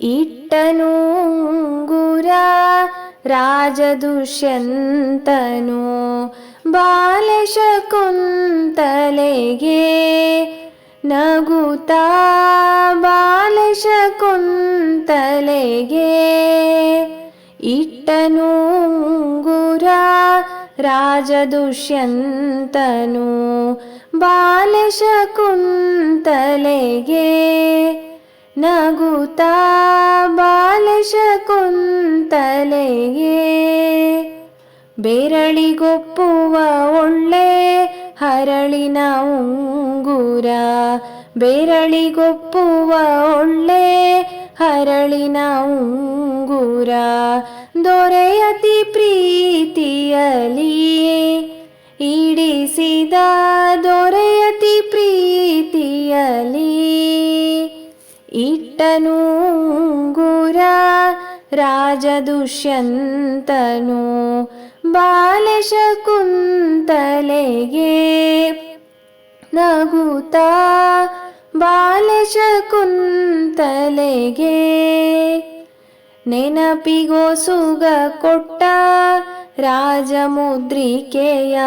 ಇಟ್ಟನು ಉಂಗುರ ರಾಜದುಷ್ಯಂತನು ಬಾಲಶಕುಂತಲೆಗೆ ನಗುತ್ತಾ ಬಾಲಶಕುಂತಲೆಗೆ ಇಟ್ಟನೂಂಗುರ ರಾಜದುಷ್ಯಂತನು ಬಾಲಶಕುಂತಲೆಗೆ ನಗುತ್ತಾ ಬಾಲಶಕುಂತಲೆಯೇ ಬೆರಳಿಗೊಪ್ಪುವ ಒಳ್ಳೆ ಹರಳಿನ ಉಂಗುರ. ಬೆರಳಿಗೊಪ್ಪುವ ಒಳ್ಳೆ ಹರಳಿನ ಉಂಗುರ. ದೊರೆಯತಿ ಪ್ರೀತಿಯಲಿ ಇಡಿಸಿದ ದೊರೆಯತಿ ರಾಜದುಷ್ಯಂತನು ಬಾಲಶಕುಂತಲೆಗೆ ನಗುತ್ತಾ ಬಾಲಶಕುಂತಲೆಗೆ ನೆನಪಿಗೋ ಸುಗ ಕೊಟ್ಟ ರಾಜಮುದ್ರಿಕೆಯ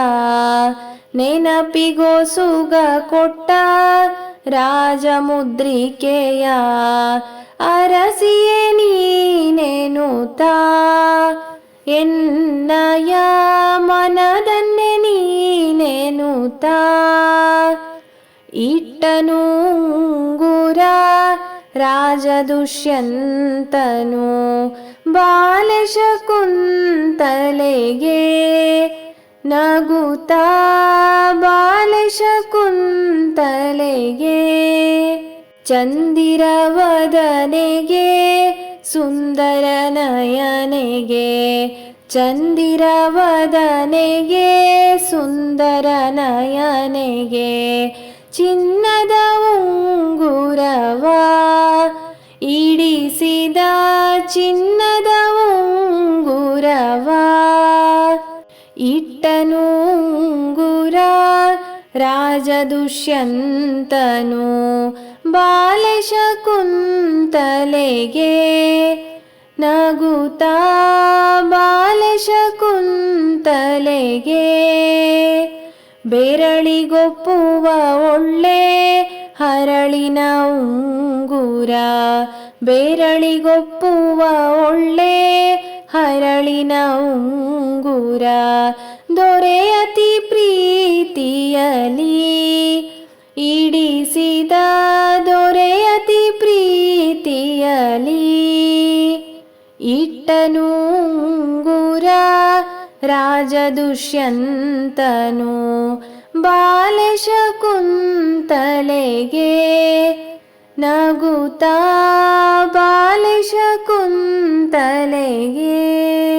ನೆನಪಿಗೋ ಸುಗ ಕೊಟ್ಟ ರಾಜಮುದ್ರಿಕೆಯ ಅರಸಿಯೇ ನೀನೆನುತ್ತಾ ಎನ್ನಯ ಮನದನ್ನೇ ನೀನೆನುತ್ತಾ ಇಟ್ಟನು ಉಂಗುರ ರಾಜದುಷ್ಯಂತನು ಬಾಲಶಕುಂತಲೆಗೆ ನಗುತ್ತಾ ಬಾಲಶಕುಂತಲೆಗೆ ಚಂದಿರವದನೆಗೆ ಸುಂದರ ನಯನೆಗೆ ಚಂದಿರವದನೆಗೆ ಸುಂದರ ನಯನೆಗೆ ಚಿನ್ನದ ಉಂಗುರವ ಇಡಿಸಿದ ಚಿನ್ನದ ಉಂಗುರವ ಇಟ್ಟನು ಉಂಗುರ ರಾಜದುಷ್ಯಂತನು ಬಾಲಶಕುಂತಲೆಗೆ ನಗುತ್ತಾ ಬಾಲಶಕುಂತಲೆಗೆ ಬೆರಳಿಗೊಪ್ಪುವ ಒಳ್ಳೆ ಹರಳಿನ ಉಂಗುರ ಬೆರಳಿಗೊಪ್ಪುವ ಒಳ್ಳೆ ಹರಳಿನ ಉಂಗುರ ದೊರೆಯತಿ ಪ್ರೀತಿಯಲಿ ಇಡಿಸಿದ ದೊರೆಯತಿ ಪ್ರೀತಿಯಲಿ ಇಟ್ಟನು ಉಂಗುರ ರಾಜದುಷ್ಯಂತನು ಬಾಲಶಕುಂತಲೆಗೆ ನಗುತ್ತಾ ಬಾಲಶಕುಂತಲೆಗೆ தன் தலையே